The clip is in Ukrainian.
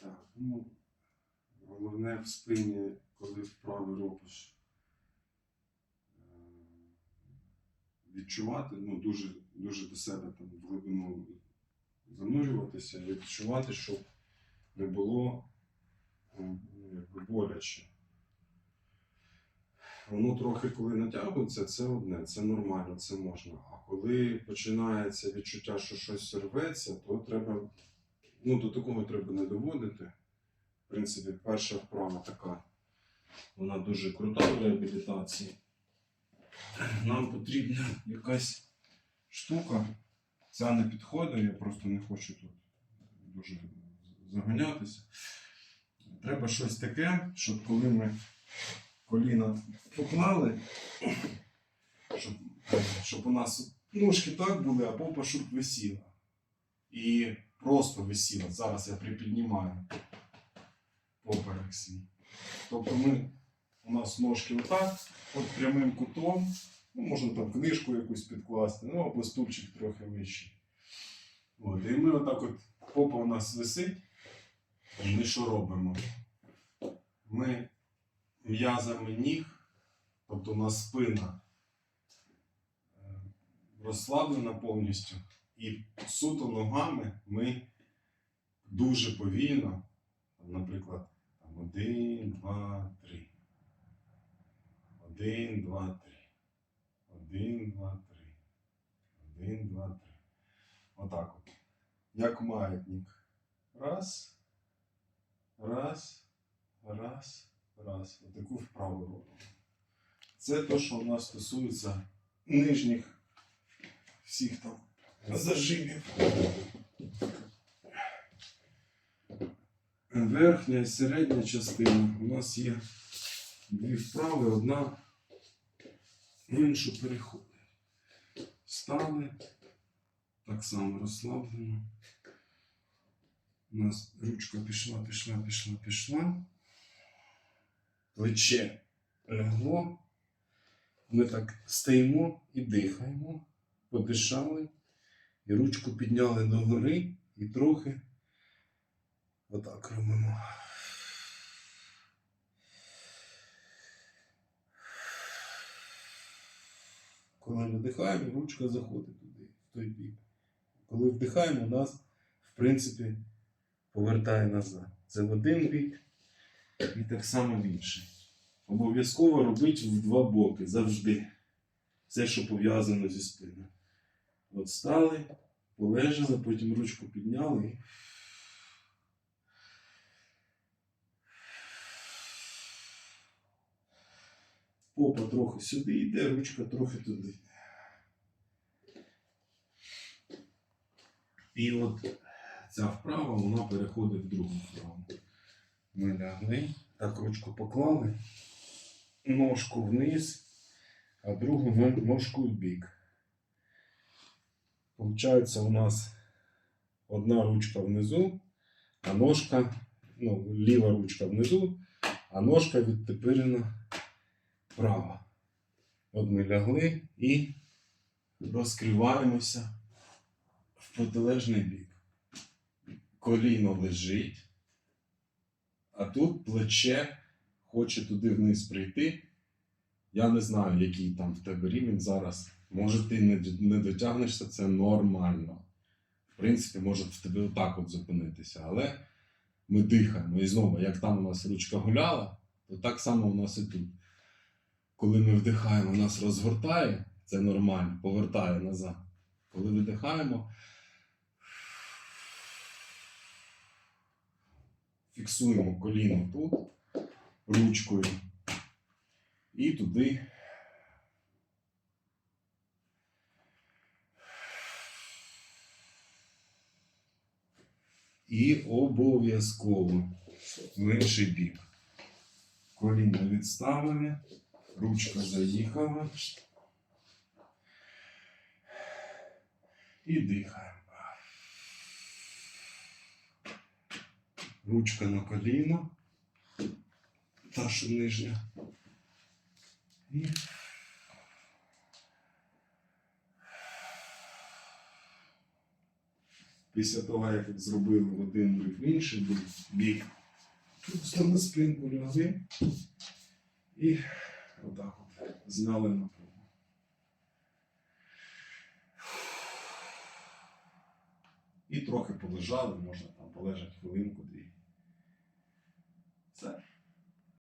Так, ну, головне в спині, коли вправи робиш, е, відчувати, ну, дуже, дуже до себе там в глибину занурюватися відчувати, щоб не було м, ну, якби боляче. Воно трохи, коли натягується, це одне, це нормально, це можна. А коли починається відчуття, що щось рветься, то треба, ну до такого треба не доводити. В принципі, перша вправа така, вона дуже крута в реабілітації. Нам потрібна якась штука. Ця не підходить, я просто не хочу тут дуже заганятися. Треба щось таке, щоб коли ми коліна поклали, щоб, щоб у нас ножки так були, а попа щоб висіла. І просто висіла. Зараз я припіднімаю поперек свій. Тобто ми, у нас ножки отак, от прямим кутом, ну, можна там книжку якусь підкласти, ну або стульчик трохи вищий. От, і ми отак от, попа у нас висить, ми що робимо? Ми м'язами ніг, тобто у нас спина е, розслаблена повністю, і суто ногами ми дуже повільно, наприклад, один, два, три. Один, два, три. Один, два, три. Один, два, три. Отак от. Як маятник. Раз. Раз. Раз. Раз. Отаку вправу робимо. Це те, що у нас стосується нижніх всіх там зажимів. Верхня і середня частина. У нас є дві вправи, одна іншу переходить. Стали, так само розслаблено. У нас ручка пішла, пішла, пішла, пішла. Плече лягло. Ми так стоїмо і дихаємо, подишали, і ручку підняли догори і трохи отак робимо. Коли видихаємо, ручка заходить туди, в той бік. Коли вдихаємо, нас, в принципі, повертає назад. Це в один бік і так само в інший. Обов'язково робити в два боки завжди. Все, що пов'язано зі спиною. От стали, полежали, потім ручку підняли. Попа трохи сюди йде, ручка трохи туди. І от ця вправа, вона переходить в другу вправу. Ми лягли, так ручку поклали, ножку вниз, а другу ножку в бік. Получається, у нас одна ручка внизу, а ножка, ну, ліва ручка внизу, а ножка відтепирена права. От ми лягли і розкриваємося в протилежний бік. Коліно лежить, а тут плече хоче туди вниз прийти. Я не знаю, який там в тебе рівень зараз. Може, ти не, не дотягнешся, це нормально. В принципі, може в тебе отак от зупинитися. Але ми дихаємо. І знову, як там у нас ручка гуляла, то так само у нас і тут. Коли ми вдихаємо, нас розгортає, це нормально, повертає назад. Коли видихаємо, фіксуємо коліно тут, ручкою і туди. І обов'язково в інший бік. Коліно відставили, ручка заїхала. І дихаємо. Ручка на коліно. Та, що нижня. І Після того, як зробили один бік, в інший бік, просто на спинку лягли і отак от зняли напругу. І трохи полежали, можна там полежати хвилинку-дві.